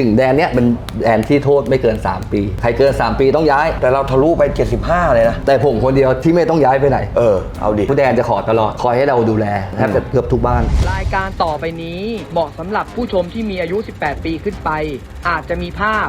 สิ่งแดนเนี้ยเป็นแดนที่โทษไม่เกิน 3 ปี ใครเกิน 3 ปีต้องย้าย แต่เราทะลุไป 75 เลยนะ แต่ผมคนเดียวที่ไม่ต้องย้ายไปไหน เออ เอาดิ ผู้แดนจะขอตลอด คอยให้เราดูแลแทบจะเกือบทุกบ้าน รายการต่อไปนี้เหมาะสำหรับผู้ชมที่มีอายุ 18 ปีขึ้นไป อาจจะมีภาพ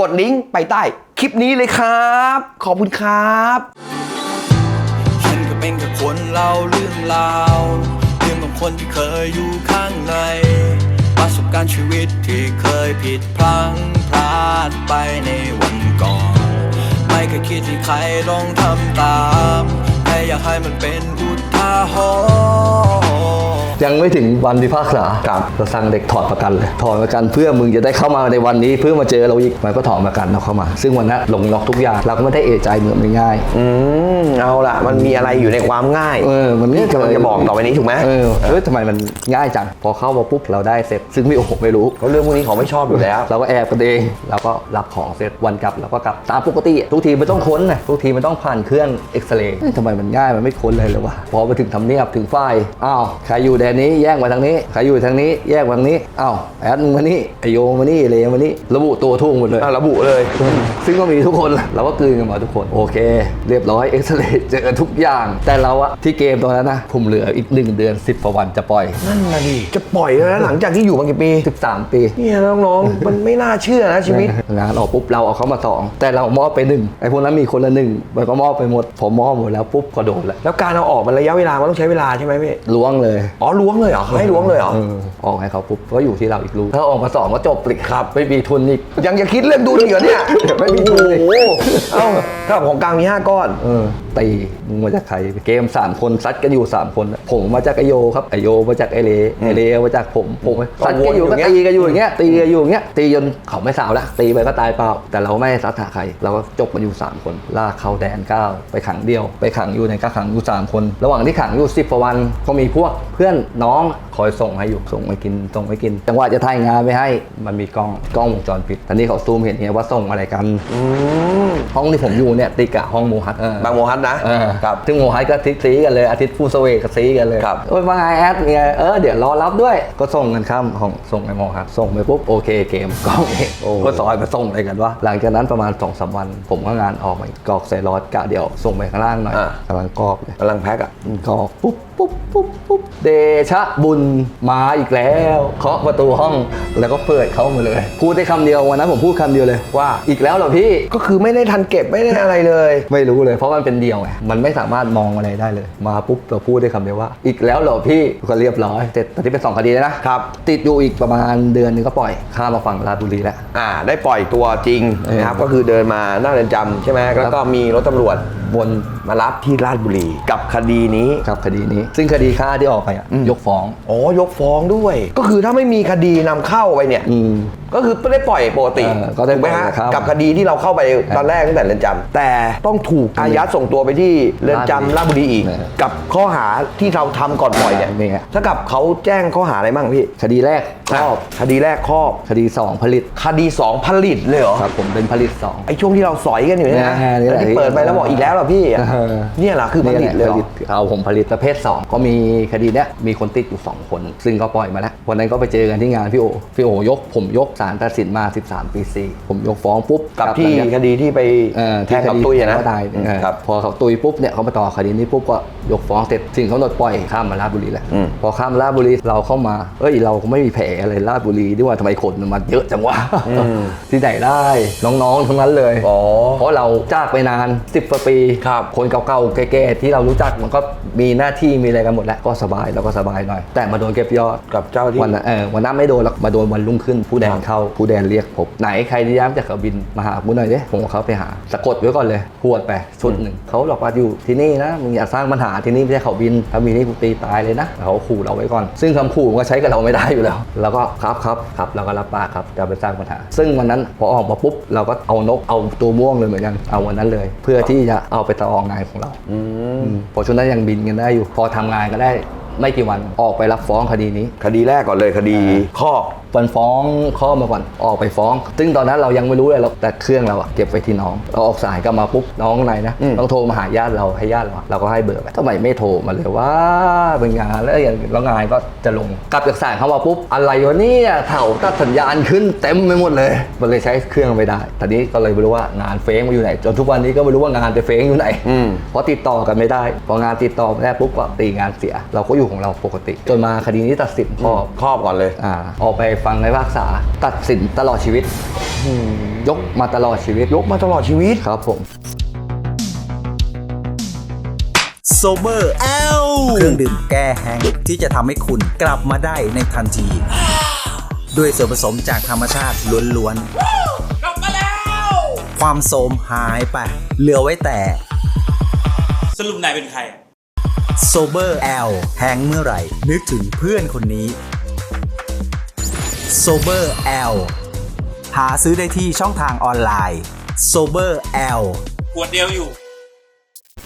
กดลิงก์ไปใต้คลิปนี้เลยครับ ขอบคุณครับฉันก็เป็นแค่คนเล่าเรื่องราวเรื่องของคนที่เคยอยู่ข้างใน ประสบการณ์ชีวิตที่เคยผิดพลั้งพลาดไปในวันก่อน ไม่เคยคิดที่ใครลองทำตาม แค่อยากให้มันเป็นอุทาหรณ์ ยังไม่ถึงวันพิพากษาครับเราสั่งเด็กถอดประกันเลยถอดประกันเพื่อมึงจะได้เข้ามาในวันนี้เพื่อมาเจอเราอีกมันก็ถอดประกันเราเข้ามา ซึ่งวันนั้นลงล็อกทุกอย่างเราก็ไม่ได้เอะใจเหมือนไม่ง่ายอืมเอาล่ะมันมีอะไรอยู่ในความง่าย เออมันนี่กำลังจะบอกต่อไปนี้ถูกไหมเออเฮ้ยทำไมมันง่ายจังพอเข้ามาปุ๊บเราได้เสร็จซึ่งพี่โอ้โหไม่รู้เพราะเรื่องพวกนี้เขาไม่ชอบอยู่แล้ว เราก็แอบกันเองเราก็รับของเสร็จวันกลับเราก็กลับตามปกติทุกทีมันต้องค้นนะทุกทีมันต้องผ่านเครื่องเอ็กซเรย์เฮ้ยทำไมมันง่ายมันไม่ค้นเลยเลยวะพอไปถึงทำเนียบถึงฝ้ายอ้าวใครอยู่แดนนี้แยกมาทางนี้ใครอยู่ทางนี้แยกมาทางนี้อ้าวแอดมึงมานี่ไอโยมานี่เลมานี่ระบุตัวทุ่งหมดเลยอะระบุเลย ซึ่งก็มีทุกคนแหละเราก็กลืนกันมาทุกคนโอเค เรียบร้อยเอ็กซเรย์เจอทุกอย่าง แต่เราอะที่เกมตอนนั้นนะผมเหลืออีกหนึ่งเดือน 10กว่าวันจะปล่อย นั่นนะดิจะปล่อยแล้วนะหลังจากที่อยู่มากี่ปี13 ปีเนี่ยน้องๆมันไม่น่าเชื่อนะชีวิตงานออกปุ๊บเราเอาเขามาสองแต่เรามอบไปหนึ่งไอ้พวกนั้นมีคนละหนึ่งมันก็มอบไปหมดพอมอบหมดแล้วปุ๊บก็โดนแล้วแล้วการเอาออกมันระยะเวลามันต้องใช้เวลาใช่ไหมพี่ล้วงเลยอ๋อล้วงเลยเหรอให้ล้วงเลยเหรอเออออกให้เขาปุ๊บก็อยู่ที่เราอีกลูกถ้าออกมาสองก็จบปลิกครับไม่มีทุนอีกยังจะคิดเรื่องดูดีกว่าเนี่ยไม่มีโอ้ทุนเลยโหเอ้าถ้าของกลางมี5ก้อนเออตีมึงมาจากใครเกมสามคนซัดกันอยู่สามคน ผมมาจากไอโยครับไอโยมาจากไอเลไอเลมาจากผมผมซัดกันอยู่ก็ตีกันอยู่อย่างเงี้ยตีกันอยู่อย่างเงี้ยตีจนเขาไม่สาวละตีไปก็ตายเปล่า แต่เราไม่ซัดหาใครเราก็จบกันอยู่สามคนลากเข้าแดนเก้าไปขังเดียว ไปขังอยู่ในก็ขังอยู่สามคน ระหว่างที่ขังอยู่สิบกว่าวันก็มีพวกเพื่อนน้องคอยส่งให้อยู่ส่งไปกินส่งไปกิน จังหวะจะถ่ายงานไปให้มันมีกล้องกล้องวงจรปิดตอนนี้เขาซูมเห็นไงว่าส่งอะไรกัน อืมห้องที่ผมอยู่เนี่ยติดกับห้องโมฮัตเออบางโมฮัทนะเออครับ ซึ่งโมฮัตก็ทิซีกันเลยอาทิตย์ฟูสเวก็ซีกันเลยครับ โอ้ยว่าไงแอดเนี่ยเออเดี๋ยวรอรับด้วยก็ส่งกันข้ามห้องส่งไปโมฮัตส่งไปปุ๊บโอเคเกมกล้องเองโอ้ ก็ซอยมาส่งอะไรกันวะหลังจากนั้นประมาณ2อสวัน ผมก็งานออกมากรอกใส่รอดกะเดี๋ยวส่งไปข้างล่างหน่อยอะ กำลังกรอกเลยกำลังแพ็กอะกรอกปุ๊บ ปุ๊บปุ๊บปุ๊บเดชะบุญมาอีกแล้วเคาะประตูห้องแล้วก็เปิดเข้ามาเลย พูดได้คำเดียววันนั้นผมพูดคำเดียวเลยว่าอีกแล้วเหรอพี่ก็คือไม่ได้ทันเก็บไม่ได้อะไรเลย ไม่รู้เลยเพราะมันเป็นเดียวไงมันไม่สามารถมองอะไรได้เลย มาปุ๊บเราพูดได้คำเดียวว่า อีกแล้วเหรอพี่ก็เรียบร้อยแต่ตอนนี้เป็นสองคดีแล้วนะครับติดอยู่อีกประมาณเดือนนึงก็ปล่อยข้ามมาฝั่งราชบุรีแล้ว อ่า ได้ปล่อยตัวจริงเออนะครับก็คือเดินมาหน้าเรือนจำใช่ไหมแล้วก็มีรถตำรวจบนมารับที่ราชบุรีกับคดีนี้กับคดีนี้ซึ่งคดีฆ่าที่ออกไปอะยกฟ้อง อ๋อยกฟ้องด้วย ก็คือถ้าไม่มีคดีนำเข้าไปเนี่ยอืม ก็คือไม่ได้ปล่อยปกติเออก็ได้ถูกไหมฮะปล่อยครับ กับคดีที่เราเข้าไปตอนแรกตั้งแต่เรือนจำแต่ต้องถูกอายัดส่งตัวไปที่เรือนจำราชบุรีอีกเออกับข้อหาที่เราทำก่อนปล่อยเนี่ยนี่ไงถ้ากับเขาแจ้งข้อหาอะไรบ้างพี่คดีแรกครอบะคดีแรกครอบคดีสองผลิตคดีสองผลิตเลยเหรอ ครับผมเป็นผลิตสองไอ้ช่วงที่เราสอยกันอยู่เนี่ยนะแน่ๆนี่แหละที่เปิดไปแล้วบอกอีกแล้วเหรอพี่เออ เนี่ยเหรอคือผลิตเลยเหรอ นี่แหะเอาผมผลิตประเภท 2 ก็มีคดีเนี้ยมีคนติดอยู่ 2 คน ซึ่งก็ปล่อยมาแล้ววันนั้นก็ไปเจอกันที่งานพี่โอพี่โอยกผมยกสารตัดสินมา 13 ปี4ผมยกฟ้องปุ๊บกับที่หลังคจากดีที่ไปเอ่อแทงกับตุ้ยอะนะเขาตายเออครับพอเขาตุยปุ๊บเนี่ยเขามาต่อคดีนี้ปุ๊บก็ยกฟ้องเสร็จสิ่งเขาหนดปล่อยข้ามมาราชบุรีแหละอืมพอข้ามราชบุรีเราเข้ามาเอ้ยเราก็ไม่มีแผลอะไรราชบุรีด้วยว่าทำไมคนมันมาเยอะจังวะที่ไหนได้น้องๆทั้งนั้นเลยอ๋อเพราะเราจากไปนาน 10กว่าปีครับคนเก่าๆแก่ๆที่เรารู้จักมันก็มีหน้าที่มีอะไรกันหมดแล้วก็สบายเราก็สบายหน่อย แต่มาโดนเก็บยอดกับเจ้าที่วันนั้นเออวันนั้นไม่โดนหรอกมาโดนวันรุ่งขึ้นผู้แดงเข้าผู้แดนเรียกผมไหนใครที่ย้ายมาจากเขาบินมาหาผมหน่อยดิผมกับเขาไปหาสะกดไว้ก่อนเลยพวดไปชุดหนึ่งเขาบอกว่าอยู่ที่นี่นะมึงอย่าสร้างปัญหาที่นี่ไม่ใช่เขาบินถ้ามีนี่กูตีตายเลยนะเขาขู่เราไว้ก่อน ซึ่งคำขู่มันก็ใช้กับเราไม่ได้อยู่แล้ว แล้วก็ครับครับครับเราก็รับปากครับจะไปสร้างปัญหา ซึ่งวันนั้นพอออกมาปุ๊บเราก็เอานกเอาตัวม่วงเลยเหมือนกันเอาวันนั้นเลย เพื่อที่จะเอาไปต่อองานของเราอืมเพอช่วงนั้นยังบินกันได้อยู่ พอทำงานก็ได้ไม่กี่วันออกไปรับฟ้องคดีนี้ คดีแรกก่อนเลยคดีครอบมันฟ้องข้อมาก่อนออกไปฟ้อง ซึ่งตอนนั้นเรายังไม่รู้เลยเราแต่เครื่องเราอะเก็บไว้ที่น้อง เราออกสายกลับมาปุ๊บน้องไหนนะอืมต้องโทรมาหาญาติเราให้ญาติเราเราก็ให้เบอร์ไปทำไมไม่โทรมาเลยว่าเป็นงานแล้วอย่างแล้วงานก็จะลงกลับจากสายเข้ามาปุ๊บอะไรวะเนี่ยเถ่าตัดสัญญาณขึ้นเต็มไปหมดเลยมันเลยใช้เครื่องไม่ได้ตอนนี้ก็เลยไม่รู้ว่างานเฟ้งมาอยู่ไหนจนทุกวันนี้ก็ไม่รู้ว่างานจะเฟ้งอยู่ไหนอืมเพราะติดต่อกันไม่ได้พองานติดต่อไม่ได้ปุ๊บก็ตีงานเสีย เราก็อยู่ของเราปกติ จนมาคดีนี้ตัดสินพ่อครอบก่อนเลยอ่าออกไปฟังในภาคษาตัดสินตลอดชีวิต ยกมาตลอดชีวิตยกมาตลอดชีวิตครับผมโซเบอร์แอลเครื่องดื่มแก้แห้งก์ที่จะทำให้คุณกลับมาได้ในทันที ด้วยส่วนผสมจากธรรมชาติล้วนๆกลับมาแล้ว ความโสมหายไป เหลือไว้แต่ สรุปนายเป็นใครโซเบอร์แอลแห้งเมื่อไหร่ นึกถึงเพื่อนคนนี้ โซเบอร์แอลหาซื้อได้ที่ช่องทางออนไลน์โซเบอร์แอลขวดเดียวอยู่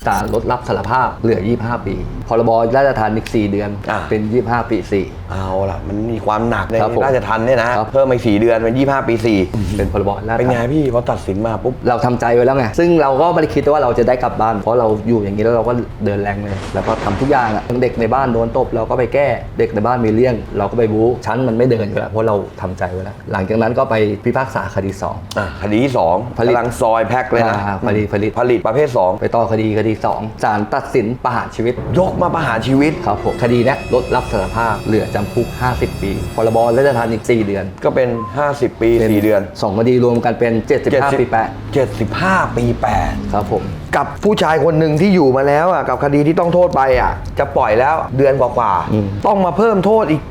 ศาลลดรับสารภาพเหลือ 25 ปี พรบราชทานอีก 4 เดือนอะเป็น 25 ปี 4 เอาล่ะ มันมีความหนักในครับผมราชทันเนี่ยนะ ครับ เพิ่มไปสี่เดือนเป็นยี่ห้าปีสี่เป็นพรบราชเป็นทานไงพี่พอตัดสินมาปุ๊บ เราทำใจไว้แล้วไง ซึ่งเราก็ไม่ได้คิดว่าเราจะได้กลับบ้าน เพราะเราอยู่อย่างนี้แล้วเราก็เดินแรงเลย แล้วก็ทำทุกอย่างอะทั้งเด็กในบ้านโดนตบเราก็ไปแก้ เด็กในบ้านมีเรื่อง เราก็ไปบู๊ชั้นมันไม่เดินอยู่แล้วเพราะเราทำใจไว้แล้ว หลังจากนั้นก็ไปพิพากษาคดีสอง อะคดีที่สองผลิตกำลังซอยแพ็คเลยนะอ่าผลิตผลิต ผลิตประเภทสองไปต่อคดีคดีสองศาลตัดสินประหารชีวิต ยกมาประหารชีวิต ครับผมคดีเนี้ยลดรับสารภาพเหลือจำคุก 50 ปีพรบราชทานอีก 4 เดือน ก็เป็น 50 ปี 4 เดือนสองคดีรวมกันเป็น 75 ปีแปด75 ปีครับผม8 กับผู้ชายคนหนึ่งที่อยู่มาแล้วอะกับคดีที่ต้องโทษไปอะ จะปล่อยแล้วเดือนกว่าอืมๆต้องมาเพิ่มโทษอีก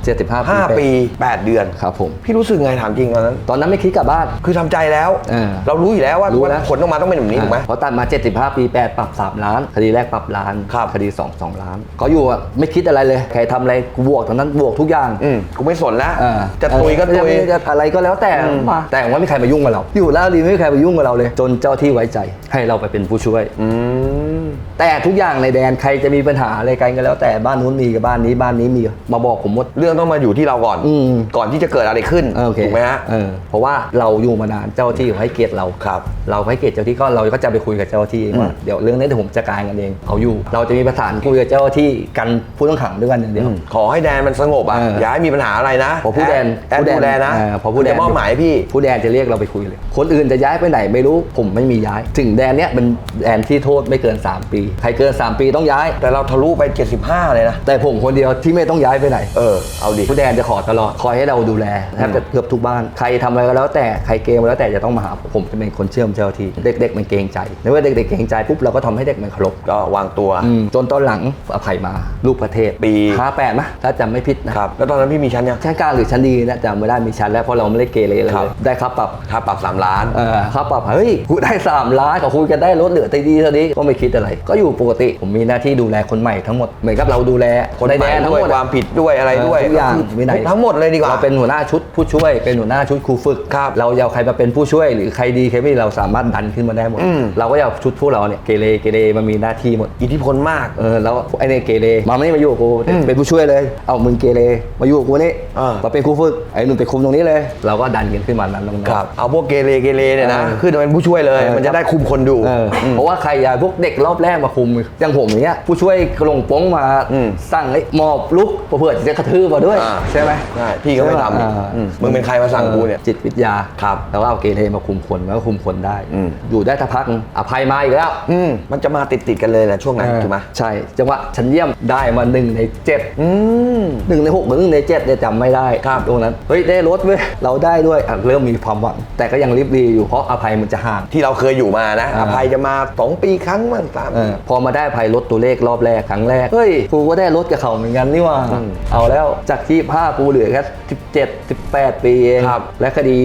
75 75ปี 8 เดือนครับผม พี่รู้สึกไงถามจริงตอนนั้น ตอนนั้นไม่คิดกลับบ้าน คือทำใจแล้ว เออเรารู้อยู่แล้วว่ารู้แล้ว ผลออกมาต้องเป็นแบบนี้ถูกไหม เพราะตัดมา 75 ปี8ปรับ 3 ล้าน คดีแรกปรับล้านครับคดี2 2ล้านเขาอยู่อะไม่คิดอะไรเลย ใครทำอะไรกูบวกตอนนั้นบวกทุกอย่างอืมกูไม่สนแล้วเออจะตุยก็ตุยเออจะอะไรก็แล้วแต่อืมมาแต่ว่าไม่มีใครมายุ่งกับเรา อยู่แล้วดีไม่มีใครมายุ่งกับเราเลย จนเจ้าที่ไว้ใจให้เราไปเป็นผู้ช่วย อืมแต่ทุกอย่างในแดนใครจะมีปัญหาอะไรกันก็แล้ว แต่บ้านนู้นมีกับบ้านนี้บ้านนี้มีมาบอกผมหมด เรื่องต้องมาอยู่ที่เราก่อน อืมก่อนที่จะเกิดอะไรขึ้นเออโอเคถูกไหมฮะ เออเพราะว่าเราอยู่มานานเจ้าที่เขาให้เกียรติเราครับ เราให้เกียรติเจ้าที่ก็เราก็จะไปคุยกับเจ้าที่เองว่าอืมเดี๋ยวเรื่องนี้เดี๋ยวผมจัดการกันเองเอาอยู่ เราจะมีประสานคุยกับเจ้าที่กันผู้ต้องขังด้วยกันอย่างเดียว ขอให้แดนมันสงบอะเอออย่าให้มีปัญหาอะไรนะพอผู้แดนแอดผู้แดนดูแลนะเออพอผู้แดน จะมอบหมายให้พี่ ผู้แดนจะเรียกเราไปคุยเลย คนอื่นจะย้ายไปไหนไม่รู้ผมไม่มีย้าย ถึงแดนเนี้ยเป็นแดนที่โทษไม่เกิน 3 ปี ใครเกิน 3 ปีต้องย้าย แต่เราทะลุไป 75 เลยนะ แต่ผมคนเดียวที่ไม่ต้องย้ายไปไหน เออ เอาดิผู้แดนจะขอตลอด คอยให้เราดูแลแทบจะเกือบทุกบ้าน ใครทำอะไรก็แล้วแต่ ใครเกมก็แล้วแต่จะต้องมาหาผมผมจะเป็นคนเชื่อมเจ้าที่ เด็ก ๆ มันเกรงใจในเมื่อเด็กๆเกรงใจปุ๊บเราก็ทำให้เด็กมันเคารพ ก็วางตัวอืมจนตอนหลังอภัยมา ลูกประเทศ ปีห้าแปดนะถ้าจำไม่ผิดนะครับ แล้วตอนนั้นพี่มีชั้นยัง ชั้นกลางหรือชั้นดีนะจำไม่ได้มีชั้นแล้วเพราะเราไม่ได้เกเรอะไรครัเลบยได้ครับปรับค่าปรับ3ล้านเออค่าปรับเฮ้ยกูได้ 3 ล้านกับคุณจะได้ลดเหลือตีดีเท่านี้ก็ไม่คิดอะไร ก็อยู่ปกติผมมีหน้าที่ดูแลคนใหม่ทั้งหมดเหมือนกับเราดูแลคนในใหแดม่นทั้งด้วยหมดความผิดด้วยอะไรด้วยทุกอย่างก็คือวินัยทั้งหมดเลยดีกว่าเราเป็นหัวหน้าชุดผู้ช่วยเป็นหัวหน้าชุดครูฝึกครับเราจะเอาใครมาเป็นผู้ช่วยหรือใครดีใครไม่ดีเราสามารถดันขึ้นมาได้หมดอืมเราก็จะเอาชุดพวกเราเนี่ยเกเรเกเรมันมีหน้าที่หมดอิทธิพลมากเออแล้วไอ้เนี่ยเกเรมาไม่มาอยู่กับกูอืมเป็นผู้ช่วยเลย เอามึงเกเรมาอยู่กับกูนี่อ่ามาเป็นครูฝึกไอ้หนุ่มไปคุมตรงนี้เลย เราก็ดันกันขึ้นมานั้นน้องๆครับเอาพวกเกเรเกเรเนี่ยนะเออขึ้นมาเป็นผู้ช่วยเลยเออมันจะได้คุมคนดูเอออเพราะว่าใครอะพวกเด็กรอบแรกมาคุมอย่างผมอย่างเงี้ยผู้ช่วยลงโป้งมาอืม สั่งไอ้หมอบลุกเพื่อจะกระทืบมาด้วย อ่าใช่ไหมใช่พี่ก็ไม่ทำอ่าอืมมึงเป็นใครมาสั่งกูเนี่ยจิตวิทยาครับแล้วก็เอาเกเรมาคุมคนแล้วก็คุมคนได้ อืม อยู่ได้สักพักอภัยมาอีกแล้ว อืมมันจะมาติดติดๆกันเลยนะช่วงนั้นถูกไหมใช่จังหวะฉันเยี่ยมได้มาหนึ่งในเจ็ดอืม หนึ่งในหกหรือหนึ่งในเจ็ดเนี่ยจำไม่ได้ครับตรงนั้นเฮ้ยได้รถเว้ยเราได้ด้วยอะเริ่มมีความหวังแต่ก็ยังรีบรีอยู่เพราะอภัยมันจะห่าง ที่เราเคยอยู่มานะอ่าอภัยจะมา 2 ปีครั้งบ้างสาม เออพอมาได้อภัยลดตัวเลขรอบแรกครั้งแรก เฮ้ย กูก็ได้ลดกับเขาเหมือนกันนี่หว่าอืมเอาแล้วจากที่ผ้ากูเหลือแค่ 17 18 ปีเองครับและคดี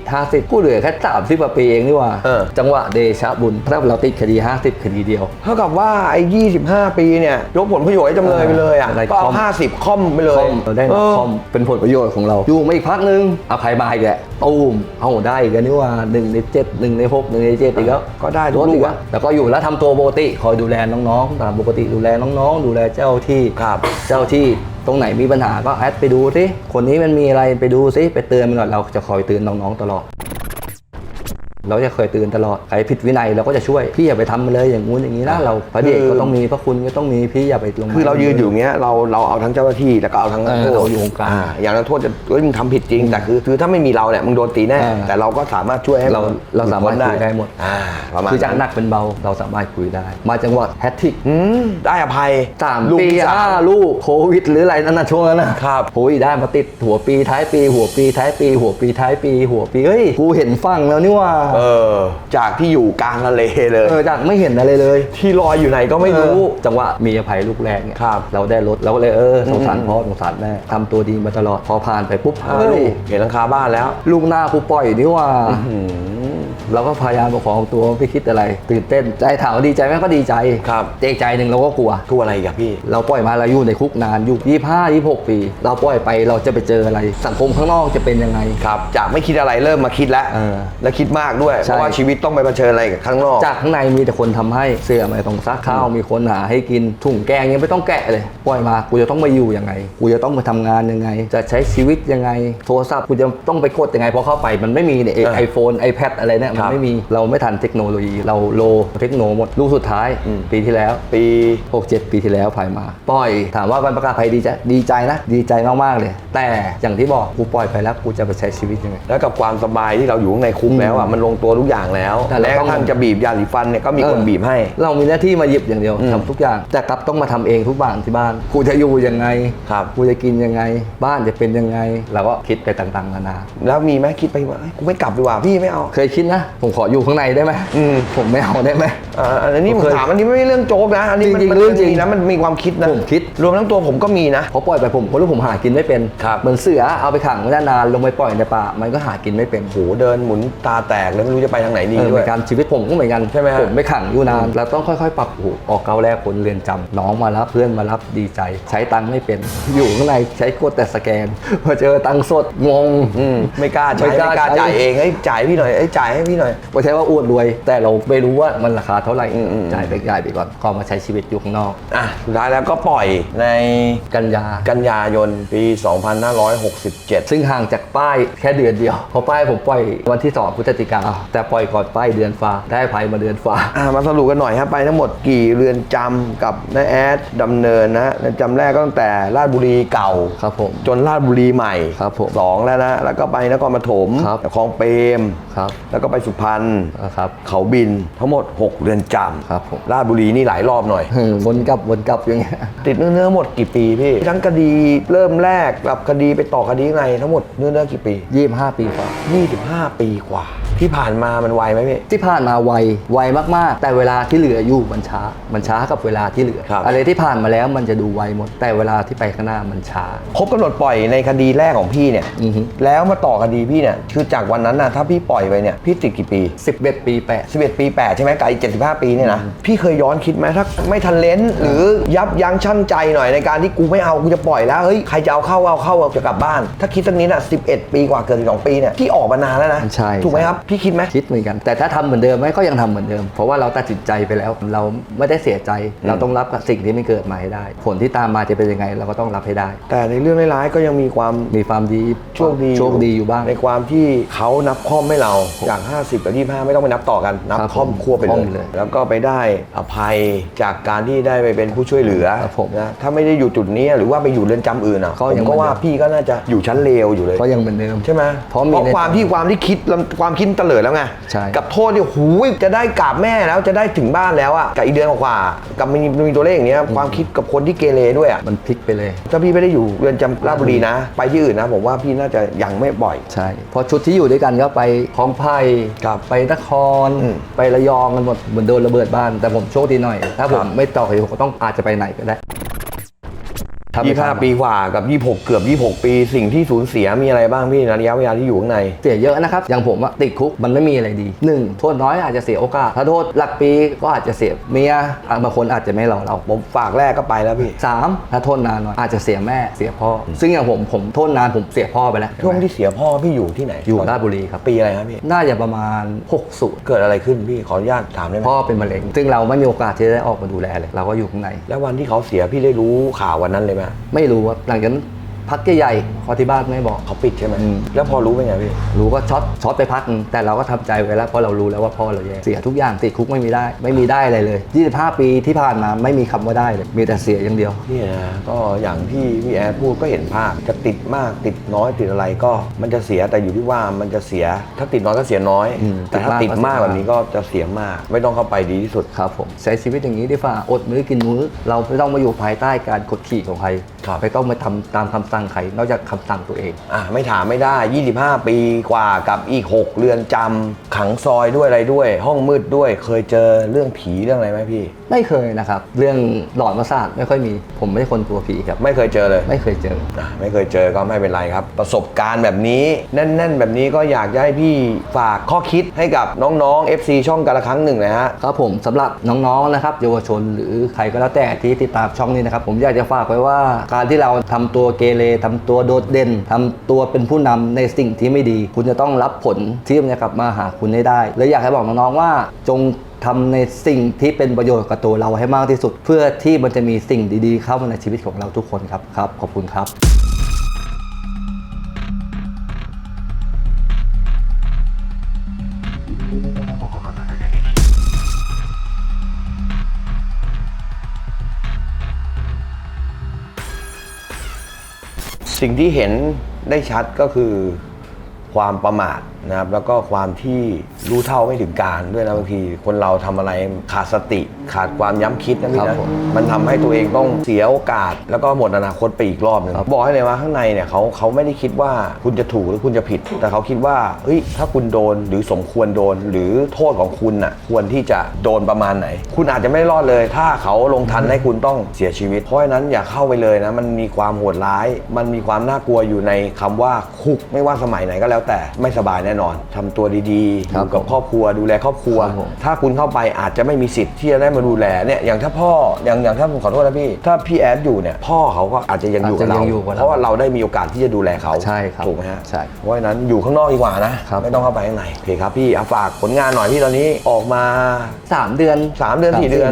50 กูเหลือแค่ 30กว่าปีเองนี่หว่า เออ จังหวะเดชะบุญถ้าเราติดคดี 50 คดีเดียว เท่ากับว่าไอ้25 ปีเนี่ยยกผลประโยชน์ให้จำเลยไปเลยอะอะไรก็เอาคอม 50ค่อมไปเลยคอมเราได้มาเออ คอมเป็นผลประโยชน์ของเรา อยู่มาอีกพักนึงอภัยมาอีกแหละตูมเอาได้อีกันนี่ว่า1ใน7 1ใน6 1ใน7อีกแล้วก็ได้ทุกรถลูอีกกอะแล้วแล้วก็อยู่แล้วทำตัวปกติคอยดูแลน้องๆตามปกติดูแลน้องๆ ดูแลเจ้าที่ครับ เจ้าที่ ตรงไหนมีปัญหาก็แอดไปดูสิคนนี้มันมีอะไรไปดูสิไปเตือนมันก่อนเราจะคอยเตือนน้องๆตลอด เราจะเคยเตือนตลอดใครผิดวินัยเราก็จะช่วยพี่อย่าไปทำมันเลยอย่างงู้นอย่างนี้นะเราพระเดชคือก็ต้องมีพระคุณก็ต้องมีพี่อย่าไปลงคือเรายืนอยู่อย่างเงี้ยเราเราเอาทั้งเจ้าหน้าที่แล้วก็เอาทั้งนักโทษเออเราอยู่ตรงกลางอ่อย่างนักโทษจะเอ้ยมึงทำผิดจริงแต่คือคือถ้าไม่มีเราเนี่ยมึงโดนตีแน่เออแต่เราก็สามารถช่วยให้เราเราสามารถพ้นคุยได้หมด อ่าประมาณคือจากหนั้นนักเป็นเบาเราสามารถคุยได้ มาจังหวัดแฮตทริกอืมได้อภัยสามลูกปีที่สาห้าม ลูกโควิด หรืออะไรนั่นนะช่วงนั้นนะครับโอ้ยได้มาติดหัวปีท้ายปี หัวปีท้ายปี หัวปีท้ายปี หัวปีเฮ้ยกูเห็นฟังแล้วนี่ว่าเออ จากที่อยู่กลางทะเลเลย เออจากไม่เห็นอะไรเลย ที่ลอยอยู่ไหนก็ไม่รู้เออจังหวะมีอภัยลูกแรกเนี่ยครับเราได้รถเราก็เลยเออสงสารอืมพ่อสงสารแม่ทำตัวดีมาตลอดพอผ่านไปปุ๊บห้าเฮ้ลูยกเห็นหลังคาบ้านแล้ว ลูกหน้ากูปล่อยนี่ว่าอืมเราก็พยายามประคองตัวไม่คิดอะไร ตื่นเต้นใจถามว่าดีใจไหมก็ดีใจครับแต่อีกใจหนึ่งเราก็กลัวคืออะไรอีกับพี่ เราปล่อยมาเราอยู่ในคุกนานอยู่25 26ปี เราปล่อยไปเราจะไปเจออะไร สังคมข้างนอกจะเป็นยังไงครับจากไม่คิดอะไรเริ่มมาคิดแล้วเออและคิดมากด้วยใช่เพราะว่าชีวิตต้องไปเผชิญอะไรกับข้างนอก จากข้างในมีแต่คนทำให้เสื้อไม่ต้องซักข้าวมีคนหาให้กินถุงแกงยังไม่ต้องแกะเลยปล่อยมากูจะต้องมาอยู่ยังไง กูจะต้องมาทำงานยังไง จะใช้ชีวิตยังไง โทรศัพท์กูจะต้องไปกดยังไงพอเข้าไปมันไม่มีเนี่ยเออไอโฟนไอแพดอะไรเนี่ยคมัรันบไม่มีเราไม่ทันเทคโนโลยี เราโลเทคโนหมดลูกสุดท้ายอืมปีที่แล้ว ปี 6 7 ปีที่แล้วผ่านมา ปล่อยถามว่าวันประกาศภัยดีใจดีใจนะ ดีใจมาก ๆ เลย แต่อย่างที่บอกกูปล่อยไปแล้วกูจะไปใช้ชีวิตยังไง แล้วกับความสบายที่เราอยู่ข้างในคุกแล้วอะมันลงตัวทุกอย่างแล้วแต่เราแม้กต้องระทั่งจะบีบยาสีฟันเนี่ยก็มีคนเออบีบให้ เรามีหน้าที่มาหยิบอย่างเดียวอืมทำทุกอย่างแต่กลับต้องมาทำเองทุกบ้านที่บ้านกูจะอยู่ยังไงครับ กูจะกินยังไง บ้านจะเป็นยังไงเราก็คิดไปต่างๆนานา แล้วมีไหมคิดไปว่าเอ้ยกูไม่กลับดีกว่าพี่ไม่เอา เคยคิดนะ ผมขออยู่ข้างในได้ไหมอืม ผมไม่เอาได้ไหมอ่าอันนี้ผมเคยถามอันนี้ไม่ใช่เรื่องโจ๊กนะอันนี้มันจริงๆมันเรื่องจริงมีนะมันมีความคิดนะผมคิด รวมทั้งตัวผมก็มีนะ พอปล่อยไปผมคนรู้ผมหากินไม่เป็นครับ เหมือนเสือเอาไปขังไว้นานๆลงไปปล่อยในป่ามันก็หากินไม่เป็นโหเดินหมุนตาแตกแล้วไม่รู้จะไปทางไหนดีเออเหด้มืวอยนกันชีวิตผมก็เหมือนกันใช่ไหมฮะผมไม่ขังอยู่นานเราต้องค่อยๆ ปรับหูออกเก้าแรกคนเรือนจำน้องมารับเพื่อนมารับดีใจ ใช้ตังค์ไม่เป็น อยู่ข้างในใช้กดแต่สแกนพอเจอตังค์สดงง อืมไม่กล้าใช้ไม่ไม่กล้า กล้าใช้จ่ายเองเอ้ยจ่ายพี่หน่อยเอ้ยจ่ายให้พี่หน่อย ไม่ใช่ว่าอวดรวย แต่เราไม่รู้ว่ามันราคาเท่าไหร่อืมอืม จ่ายไปจ่ายไปก่อนก็มาใช้ชีวิตอยู่ข้างนอก อะสุดท้ายแล้วก็ปล่อยในกันยา กันยายนปี 2567 ซึ่งห่างจากป้ายแค่เดือนเดียวเพราะป้ายผมปล่อยวันที่ 2พฤศจิกาแต่ปล่อยก่อนป้ายเดือนฟ้า ได้ภัยมาเดือนฟ้า อะมาสรุปกันหน่อยครับไปทั้งหมดกี่เรือนจำกับนายแอดดำเนินนะเรือนจำแรกก็ตั้งแต่ราชบุรีเก่า ครับผม จนราชบุรีใหม่ครับผมสองแล้วนะ แล้วก็ไปนครปฐมครับ คลองเปรม ครับแล้วก็ไปสุพรรณครับ เขาบินทั้งหมด 6 เรือนจำครับผม ราชบุรีนี่หลายรอบหน่อย เออวนกลับวนกลับอย่างเงี้ยติดเนื้อเนื้อหมดกี่ปีพี่ ทั้งคดีเริ่มแรกกับคดีไปต่อคดีข้างในทั้งหมดเนื้อเนื้อกี่ปี ยี่ห้าปีกว่า 25 ปีกว่า ที่ผ่านมามันไวไหมพี่ ที่ผ่านมาไวไวมากๆ แต่เวลาที่เหลืออยู่มันช้า มันช้ากับเวลาที่เหลือ ครับ อะไรที่ผ่านมาแล้วมันจะดูไวหมด แต่เวลาที่ไปข้างหน้ามันช้า ครบกำหนดปล่อยในคดีแรกของพี่เนี่ย อือฮึ แล้วมาต่อคดีพี่เนี่ย คือจากวันนั้นนะถ้าพี่ปล่อยไปเนี่ย พี่ติดกี่ปี 11 ปีแปด 11 ปี 8 ใช่ไหมกับอีก75 ปีเนี่ยนะ พี่เคยย้อนคิดไหมถ้าไม่ทันเลนหรือยับยั้งชั่งใจหน่อยในการที่กูไม่เอา กูจะปล่อยแล้ว เฮ้ย ใครจะเอาเข้าเอาเข้าจะกลับบ้าน ถ้าคิดสักนิดอะ 11 ปีกว่าเกิน12ปีเนี่ยพี่ออกมานานแล้วนะ ใช่ถูกไหมครับพี่คิดไหมคิดเหมือนกัน แต่ถ้าทำเหมือนเดิมไหมก็ยังทำเหมือนเดิม เพราะว่าเราตัดสินใจไปแล้ว เราไม่ได้เสียใจ เราต้องรับกับสิ่งที่มันเกิดมาให้ได้ ผลที่ตามมาจะเป็นยังไงเราก็ต้องรับให้ได้ แต่ในเรื่องร้ายๆก็ยังมีความมีความดีโชคดีโชคดีอยู่บ้าง ในความที่เขานับค่อมให้เราจาก 50กับ25 ไม่ต้องไปนับต่อกัน นับครับค่อมควบไปค่อมเลเลยยแล้วก็ไปได้อภัยจากการที่ได้ไปเป็นผู้ช่วยเหลือครับผมนะถ้าไม่ได้อยู่จุดนี้หรือว่าไปอยู่เรือนจำอื่นอะก็ผมยังก็ว่าเหมือนเดิมพี่ก็น่าจะอยู่ชั้นเลวอยู่เลยก็ยังเหมือนเดิมใช่ไหมเพราะมีในความที่ความที่คิดความคิดเตลิดแล้วไงใช่ กับโทษที่หูยจะได้กราบแม่แล้วจะได้ถึงบ้านแล้วอะกับอีกเดือนกว่าๆกับมีมีตัวเลขอย่างเงี้ยความคิดกับคนที่เกเรด้วยอะมันพลิกไปเลย ถ้าพี่ไม่ได้อยู่เรือนจำราชบุรีนะ ไปที่อื่นนะ ผมว่าพี่น่าจะยังไม่บ่อย ใช่เพอชุดที่อยู่ด้วยกันก็ไปคลองไผ่ครับไปนคร อืม ไประยองกันหมดเหมือนโดนระเบิดบ้าน แต่ผมโชคดีหน่อย ถ้าผครัมบไม่ต่อเหตุผมก็ต้องอาจจะไปไหนก็ได้ ถ้ไม่ยี่ห้าทำปีกว่ากับ26เกือบ26ปี สิ่งที่สูญเสียมีอะไรบ้างพี่ในระยะเวลาที่อยู่ข้างใน เสียเยอะนะครับ อย่างผมอะติดคุกมันไม่มีอะไรดีหนึ่งโทษน้อยอาจจะเสียโอกาส ถ้าโทษหลักปีก็อาจจะเสียเมียอะบางคนอาจจะไม่รอเรา ผมฝากแรกก็ไปแล้วพี่ สามถ้าโทษนานหน่อยอาจจะเสียแม่เสียพ่ออซึ่งอย่างผมผมโทษนานผมเสียพ่อไปแล้วช่วงที่เสียพ่อพี่อยู่ที่ไหนอยู่ราชบุรีครับปีอะไรครับพี่ น่าจะประมาณ 60 เกิดอะไรขึ้นพี่ขออนุญาตถามได้ไหมพ่อเป็นมะเร็ง ซึ่งเราไม่มีโอกาสที่จะได้ออกมาดูแลเลย เราก็อยู่ข้างใน แล้ววันที่เขาเสียพี่ได้รู้ข่าววันนั้นเลยไหมไม่รู้ว่าหลังจากนั้น พักใหญ่ๆเพอที่บ้านไม่บอก เขาปิดใช่ไหม อืม แล้วพอรู้เป็นไงพี่ รู้ก็ช็อตช็อตไปพักนึงแต่เราก็ทำใจไว้แล้วเพราะเรารู้แล้วว่าพ่อเราแย่เสียทุกอย่างติดคุกไม่มีได้ ไม่มีได้อะไรเลย 25 ปีที่ผ่านมาไม่มีคำว่าได้เลย มีแต่เสียอย่างเดียวนี่นะก็อย่างที่พี่แอดพูดก็เห็นภาพจะติดมากติดน้อยติดอะไรก็มันจะเสียแต่อยู่ที่ว่ามันจะเสีย ถ้าติดน้อยก็เสียน้อย อืมแต่ถ้าติติดดมามากกก็เสียแบบนี้ก็จะเสียมาก ไม่ต้องเข้าไปดีที่สุด ครับผมใช้ชีวิตอย่างนี้ดีฝ่าอดมื้อกินมื้อ เราไม่ต้องมาอยู่ภายใต้การกดขี่ของใครครับ ไม่ต้องมาทำตามคำสั่งใครนอกจากคำสั่งตัวเอง อะไม่ถามไม่ได้ 25 ปีกว่ากับอีก 6 เรือนจำขังซอยด้วยอะไรด้วย ห้องมืดด้วย เคยเจอเรื่องผีเรื่องอะไรไหมพี่ ไม่เคยนะครับ เรื่องหลอนประสาทไม่ค่อยมี ผมไม่ใช่คนกลัวผีครับ ไม่เคยเจอเลย ไม่เคยเจอ อะไม่เคยเจอก็ไม่เป็นไรครับ ประสบการณ์แบบนี้แน่น ๆ แบบนี้ก็อยากจะให้พี่ฝากข้อคิดให้กับน้องๆ FC ช่องกันละครั้งหนึ่งนะฮะ ครับผมสำหรับน้องๆนะครับเยาวชนหรือใครก็แล้วแต่ที่ติดตามช่องนี้นะครับ ผมอยากจะฝากไว้ว่าการที่เราทำตัวเกเรทำตัวโดดเด่นทำตัวเป็นผู้นำในสิ่งที่ไม่ดี คุณจะต้องรับผลที่มันจะกลับมาหาคุณได้ได้ และอยากให้บอกน้องๆว่าจงทำในสิ่งที่เป็นประโยชน์กับตัวเราให้มากที่สุด เพื่อที่มันจะมีสิ่งดีๆ เข้ามาในชีวิตของเราทุกคนครับครับ ขอบคุณครับ สิ่งที่เห็นได้ชัดก็คือความประมาท นะครับแล้วก็ความที่รู้เท่าไม่ถึงการด้วยนะบางทีคนเราทำอะไรขาดสติ ขาดความย้ำคิดนะพี่ครันะบผมมันทำให้ตัวเองต้องเสียโอกาส แล้วก็หมดอนาคตไปอีกรอบหนึงบอกให้เลยว่าข้างในเนี่ยเขาเขาไม่ได้คิดว่าคุณจะถูกหรือคุณจะผิด แต่เขาคิดว่าเฮ้ยถ้าคุณโดนหรือสมควรโดน หรือโทษของคุณน่ะควรที่จะโดนประมาณไหน คุณอาจจะไม่รอดเลย ถ้าเขาลงทันให้คุณต้องเสียชีวิต เพราะฉะนั้นอย่าเข้าไปเลยนะมันมีความโหดร้าย มันมีความน่ากลัวอยู่ในคำว่าคุกไม่ว่าสมัยไหนก็แล้วแต่ไม่สบายแน่นอนทำตัวดีๆอครับยู่กับครอบครัวดูแลครอบครัว ครับผม ถ้าคุณเข้าไปอาจจะไม่มีสิทธิ์ที่จะได้มาดูแลเนี่ยอย่างถ้าพ่ออย่างอย่างถ้าผมขอโทษนะพี่ ถ้าพี่แอดอยู่เนี่ยพ่อเขาก็อาจจะยังอยู่กับอาจจะเรายังอยู่กับเราเพราะว่าเราได้มีโอกาสที่จะดูแลเขาใช่ครับถูกไหมฮะใช่เพราะฉะนั้นอยู่ข้างนอกดีกว่านะครับ ไม่ต้องเข้าไปข้างในโอเคครับพี่อะฝากผลงานหน่อยพี่ตอนนี้ออกมา สามเดือนสามเดือนสี่เดือน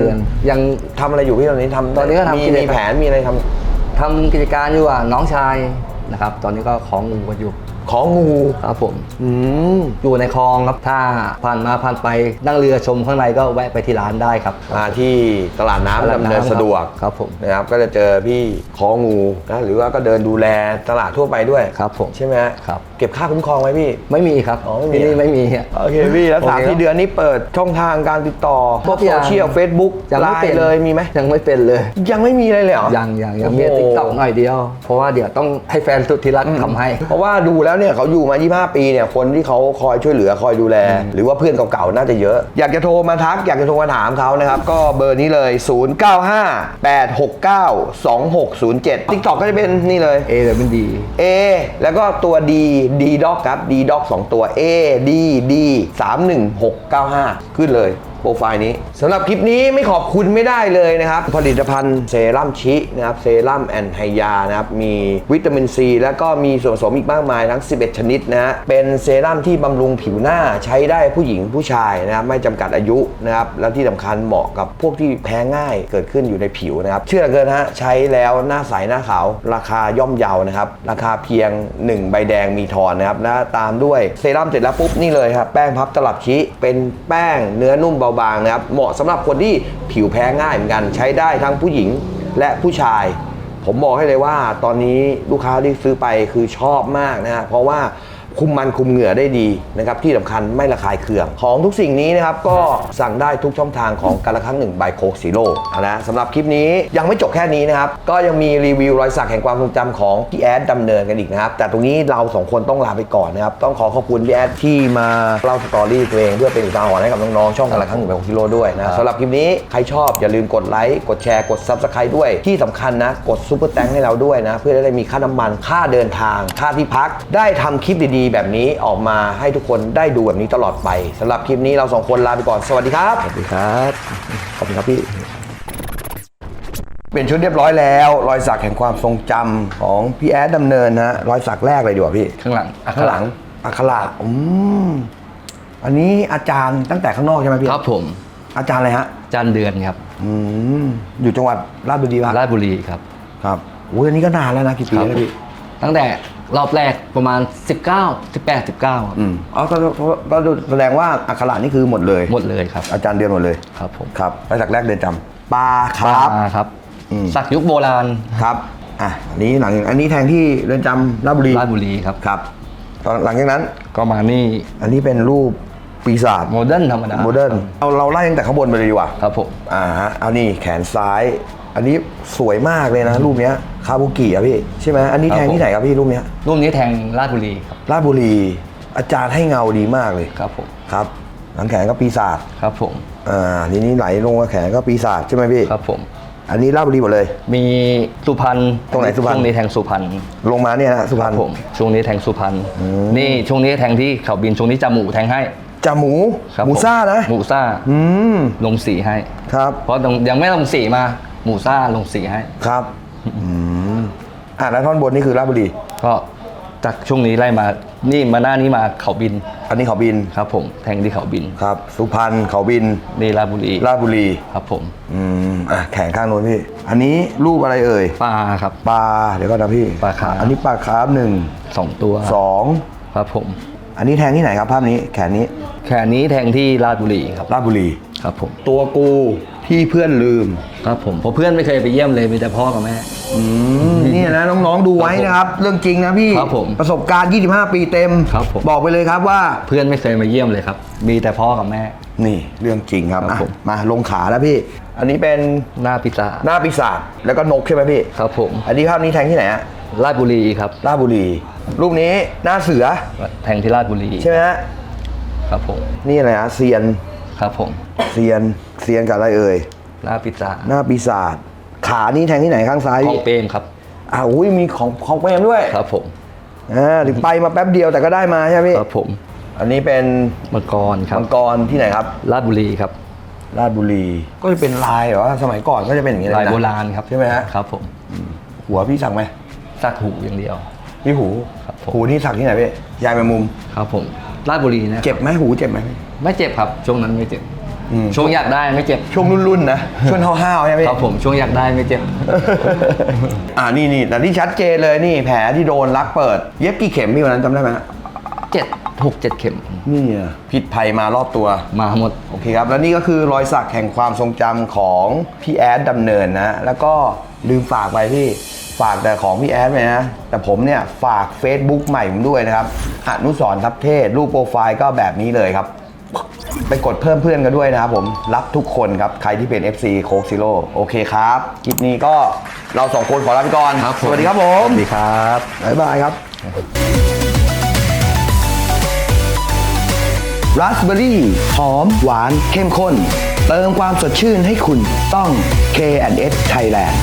ยัง ทำอะไรอยู่พี่ตอนนี้ทำตอนนี้ก็ทำมีกิจกรรม มีแผนมีอะไรทำ ทำกิจการอยู่อะน้องชายนะครับ ตอนนี้ก็ของงูกันอยู่ ของงูครับผม อืมอยู่ในคลองครับ ถ้าผ่านมาผ่านไปนั่งเรือชมข้างในก็แวะไปที่ร้านได้ครับ มาที่ตลาดน้ำดำเนินสะดวกครับผมนะครับก็จะเจอพี่ของงูนะหรือว่าก็เดินดูแลตลาดทั่วไปด้วยครับผมใช่ไหมฮะครับเก็บค่าคุ้มครองไหมพี่ ไม่มีครับอ๋อไม่มี ที่นี่ไม่มีอะโอเคพี่แล้วโอเคสามครับที่เดือนนี้เปิดช่องทางการติดต่อพวกทุกอโซย่างเชียลเฟซบุ๊กยังไลไม่เป็น น์เลยมีไหมยังไม่เป็นเลย ยังไม่มีเลยเลยเหรอยังยังยังมีโอ้โหติ๊กต็อกหน่อยเดียว เพราะว่าเดี๋ยวต้องให้แฟนสุดที่รักทำให้ เพราะว่าดูแล้วเนี่ยเขาอยู่มา 25 ปีเนี่ยคนที่เขาคอยช่วยเหลือคอยดูแล หรือว่าเพื่อนเก่าๆน่าจะเยอะ อยากจะโทรมาทัก อยากจะโทรมาถามเขานะครับ ก็เบอร์นี้เลย 0958692607 TikTok ก็จะเป็นนี่เลยเอเดี๋ยวมันดี A แล้วก็ตัว D D Doc ครับ D Doc 2ตัว A D D 31695 ขึ้นเลย โปรไฟล์นี้สำหรับคลิปนี้ไม่ขอบคุณไม่ได้เลยนะครับ ผลิตภัณฑ์เซรั่มชินะครับเซรั่มแอนไฮยานะครับ มีวิตามินซี แล้วก็มีส่วนผสมอีกมากมายทั้ง 11 ชนิดนะฮะเป็นเซรั่มที่บำรุงผิวหน้าใช้ได้ผู้หญิงผู้ชายนะครับไม่จำกัดอายุนะครับและที่สำคัญเหมาะกับพวกที่แพ้ง่ายเกิดขึ้นอยู่ในผิวนะครับ เชื่อเหลือเกินฮะใช้แล้วหน้าใสหน้าขาว ราคาย่อมเยานะครับ ราคาเพียง 1 ใบแดงมีทอนนะครับและตามด้วยเซรั่มเสร็จแล้วปุ๊บนี่เลยครับแป้งพับตลับชี้เป็นแป้งเนื้อนุ่มเบาบางนะครับ เหมาะสำหรับคนที่ผิวแพ้ง่ายเหมือนกัน ใช้ได้ทั้งผู้หญิงและผู้ชาย ผมบอกให้เลยว่าตอนนี้ลูกค้าที่ซื้อไปคือชอบมากนะฮะเพราะว่า คุมมันคุมเหงื่อได้ดีนะครับที่สำคัญไม่ระคายเคือง ของทุกสิ่งนี้นะครับก็สั่งได้ทุกช่องทางของการละครั้งหนึ่งบโคกซีโร่นะสำหรับคลิปนี้ยังไม่จบแค่นี้นะครับ ก็ยังมีรีวิวรอยสักแห่งความทรงจำของพี่แอดดำเนินกันอีกนะครับ แต่ตรงนี้เราสองคนต้องลาไปก่อนนะครับ ต้องขอขอบคุณพี่แอดที่มาเล่าสตอรี่ตัวเองเพื่อเป็นอุทาหรณ์ให้กับน้องๆช่องการละครั้งหนึ่งบโคกซีโร่ด้วยนะสำหรับคลิปนี้ใครชอบอย่าลืมกดไลค์กดแชร์กด Subscribe ด้วยที่สำคัญนะกดซุปเปอร์แตงให้เราด้วยนะเพื่อได้มีค่าน้ำมันค่าเดินทางค่าที่พักได้ทำคลิปดีๆ แบบนี้ออกมาให้ทุกคนได้ดูแบบนี้ตลอดไปสำหรับคลิปนี้เราสองคนลาไปก่อนสวัสดีครับ สวัสดีครับ ขอบคุณครับพี่ เปลี่ยนชุดเรียบร้อยแล้ว รอยสักแห่งความทรงจำของพี่แอดดำเนินนะรอยสักแรกเลยดีกว่าพี่ ข้างหลังอักขข้างหระลังอักขระอืมอันนี้อาจารย์ตั้งแต่ข้างนอกใช่ไหมพี่ครับผมอาจารย์อะไรฮะจันเดือนครับอืมอยู่จังหวัดราชบุรีปะราชบุรีครับครับโอ้ยอันนี้ก็นานแล้วนะกี่ปีแล้วนะพี่ตั้งแต่ รอบแรกประมาณ 19 18 19ครับอืมอ๋อก็ก็ก็แสดงว่าอักขระนี่คือหมดเลย หมดเลยครับ อาจารย์เดียนหมดเลยครับผม ครับรอยสักแรกเดินจำปลาครับปลาครับอืม สักยุคโบราณครับอะอันนี้หลังอันนี้แทงที่เรือนจำราชบุรีราชบุรีครับ ครับตอนหลังจากนั้น ก็มานี่อันนี้เป็นรูปปีศาจโมเดิร์นธรรมดาโมเดิร์นเราเราไล่ตั้งแต่ข้างบนไปเลยดีกว่าครับผม อ่าฮะเอานี่แขนซ้าย อันนี้สวยมากเลยนะรูปเนี้ยคาบุกิอะพี่ใช่ไหมอันนี้แทงที่ไหนครับพี่รูปเนี้ยรูปนี้แทงราชบุรีครับราชบุรี อาจารย์ให้เงาดีมากเลยครับผมครับหลังแขนก็ปีศาจครับผมอ่าทีนี้ไหลลงมาแขนก็ปีศาจใช่ไหมพี่ครับผม อันนี้ราชบุรีหมดเลย มีสุพรรณตรงไหนสุพรรณ ช่วงนี้แทงสุพรรณลงมาเนี่ยนะสุพรรณผมช่วงนี้แทงสุพรรณนี่ช่วงนี้แทงที่เขาบินช่วงนี้จาหมูแทงให้จาหมูครับหมูผซ่านะ หมูซ่า อืมลงสีให้ ครับ เพราะยังยังไม่ลงสีมา หมูซ่าลงสีให้ ครับอืมอ่าแล้วท่อนบนนี่คือราชบุรี ก็จากช่วงนี้ไล่มานี่มาหน้านี้มาเขาบินอันนี้เขาบินครับ ผมแทงที่เขาบินครับ สุพรรณเขาบินนี่ราชบุรีราชบุรี ครับ ผมอืมอะแขนข้างโน้นพี่ อันนี้รูปอะไรเอ่ยปลาครับ ปลาเดี๋ยวก็นะพี่ปลาคาร์ฟ อันนี้ปลาคาร์ฟหนึ่งสองตัวสองครับผม อันนี้แทงที่ไหนครับภาพนี้ แขนนี้แค่นี้แทงที่ราชบุรีครับราชบุรี ครับผม ตัวกู ที่เพื่อนลืม ครับผมเพราะเพื่อนไม่เคยไปเยี่ยมเลยมีแต่พ่อกับแม่ อืมนี่นะน้องๆดูไว้นะครับ เรื่องจริงนะพี่ครับผมประสบการณ์ 25 ปีเต็มครับผม บอกไปเลยครับว่า เพื่อนไม่เคยมาเยี่ยมเลยครับ มีแต่พ่อกับแม่ นี่เรื่องจริงครับครับอะผมมาลงขาแล้วพี่ อันนี้เป็นหน้าพิซซ่าหน้าปีศาจแล้วก็นกใช่ไหมพี่ครับผมอันนี้ภาพนี้แทงที่ไหนอะราชบุรีครับราชบุรี รูปนี้หน้าเสือแทงที่ราชบุรีใช่ไหมฮะครับผมนี่อะไรฮะเซียน ครับผม เซียน เซียนกับอะไรเอ่ย หน้าพิซซ่าหน้าปีศาจขานี่แทงที่ไหนข้างซ้ายขอพี่งเปรมครับ อ่าอุ้ยมีของของเปรมด้วยครับผมอ่าถึงไปมาแป๊บเดียวแต่ก็ได้มาใช่ไหมพี่ครับผมอันนี้เป็นมังกรครับมังกรที่ไหนครับ ราชบุรีครับ ราชบุรีก็จะเป็นลายเหรอสมัยก่อนก็จะเป็นอย่างนี้เลยลายนะโบราณครับใช่ไหมฮะครับผมหัวพี่สั่งไหมสักหูอย่างเดียว พี่หูครับผมหูนี่สั่งที่ไหนพี่ยายแมงมุมครับผม ราชบุรีนะเจ็บไหมหูเจ็บไหมไม่เจ็บครับช่วงนั้นไม่เจ็บ อืม ช่วงอยากได้ไม่เจ็บ ช่วงรุ่นๆนะ ช่วงห้าวๆใช่ไหมพี่ครับผมช่วงอยากได้ไม่เจ็บ อ่านี่นี่แต่ที่ชัดเจนเลยนี่แผลที่โดนลักเปิด เย็บกี่เข็มพี่วันนั้นจำได้ไหมฮะเจ็ดหกเจ็ดเข็มนี่อะพิษภัยมารอบตัว มาหมด โอเคครับ แล้วนี่ก็คือรอยสักแห่งความทรงจำของพี่แอดดำเนินนะ แล้วก็ลืมฝากไปพี่ ฝากแต่ของพี่แอดไปนะ แต่ผมเนี่ยฝาก Facebook ใหม่ผมด้วยนะครับอนุสรณ์ทับเทศ รูปโปรไฟล์ก็แบบนี้เลยครับ ไปกดเพิ่มเพื่อนกันด้วยนะครับผม รับทุกคนครับ ใครที่เป็น FC โคกซิโร่โอเคครับ คลิปนี้ก็เราสองคนขอลาไปก่อน ครับผม สวัสดีครับผม สวัสดีครับ บ๊ายบายครับ ราสเบอร์รี่ หอม หวาน เข้มข้น เติมความสดชื่นให้คุณต้อง K&S Thailand